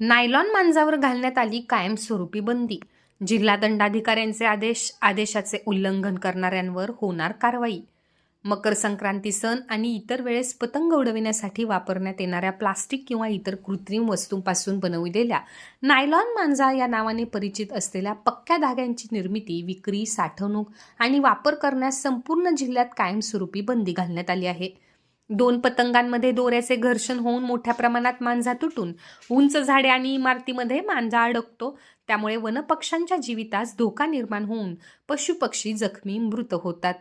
Nylon मांजावर घालण्यात आली कायमस्वरूपी बंदी. जिल्हा दंडाधिकाऱ्यांचे आदेश आदेशाचे उल्लंघन करणाऱ्यांवर होणार कारवाई. मकर संक्रांती सण आणि इतर वेळेस पतंग उडविण्यासाठी वापरण्यात येणाऱ्या प्लास्टिक किंवा इतर कृत्रिम वस्तूंपासून बनविलेल्या नायलॉन मांजा या नावाने परिचित असलेल्या पक्क्या धाग्यांची निर्मिती विक्री साठवणूक आणि वापर करण्यास संपूर्ण जिल्ह्यात कायमस्वरूपी बंदी घालण्यात आली आहे. दोन पतंगांमध्ये दोऱ्याचे घर्षण होऊन मोठ्या प्रमाणात मांजा तुटून उंच झाडे आणि इमारतीमध्ये मांजा अडकतो. त्यामुळे वनपक्ष्यांच्या जीवितास धोका निर्माण होऊन पशुपक्षी जखमी मृत होतात.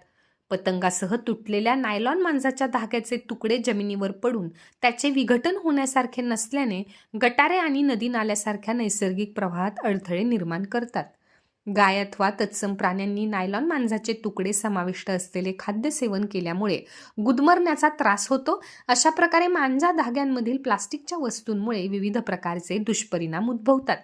पतंगासह तुटलेल्या नायलॉन मांजाच्या धाग्याचे तुकडे जमिनीवर पडून त्याचे विघटन होण्यासारखे नसल्याने गटारे आणि नदी नाल्यासारख्या नैसर्गिक प्रवाहात अडथळे निर्माण करतात. गाय अथवा तत्सम प्राण्यांनी नायलॉन मांजाचे तुकडे समाविष्ट असलेले खाद्य सेवन केल्यामुळे गुदमरण्याचा त्रास होतो. अशा प्रकारे मांजा धाग्यांमधील प्लास्टिकच्या वस्तूंमुळे विविध प्रकारचे दुष्परिणाम उद्भवतात.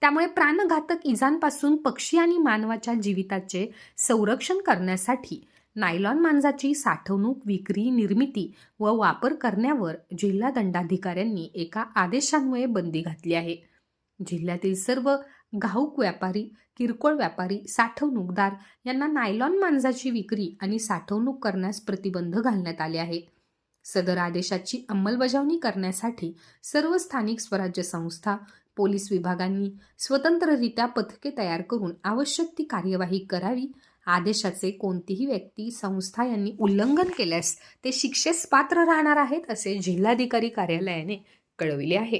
त्यामुळे प्राणघातक इजांपासून पक्षी आणि मानवाच्या जीविताचे संरक्षण करण्यासाठी नायलॉन मांजाची साठवणूक विक्री निर्मिती व वापर करण्यावर जिल्हा दंडाधिकाऱ्यांनी एका आदेशान्वये बंदी घातली आहे. जिल्ह्यातील सर्व घाऊक व्यापारी किरकोळ व्यापारी साठवणूकदार यांना नायलॉन मांजाची विक्री आणि साठवणूक करण्यास प्रतिबंध घालण्यात आले आहे सदर आदेशाची अंमलबजावणी करण्यासाठी सर्व स्थानिक स्वराज्य संस्था पोलीस विभागांनी स्वतंत्ररित्या पथके तयार करून आवश्यक ती कार्यवाही करावी. आदेशाचे कोणतीही व्यक्ती संस्था यांनी उल्लंघन केल्यास ते शिक्षेस पात्र राहणार आहेत असे जिल्हाधिकारी कार्यालयाने कळविले आहे.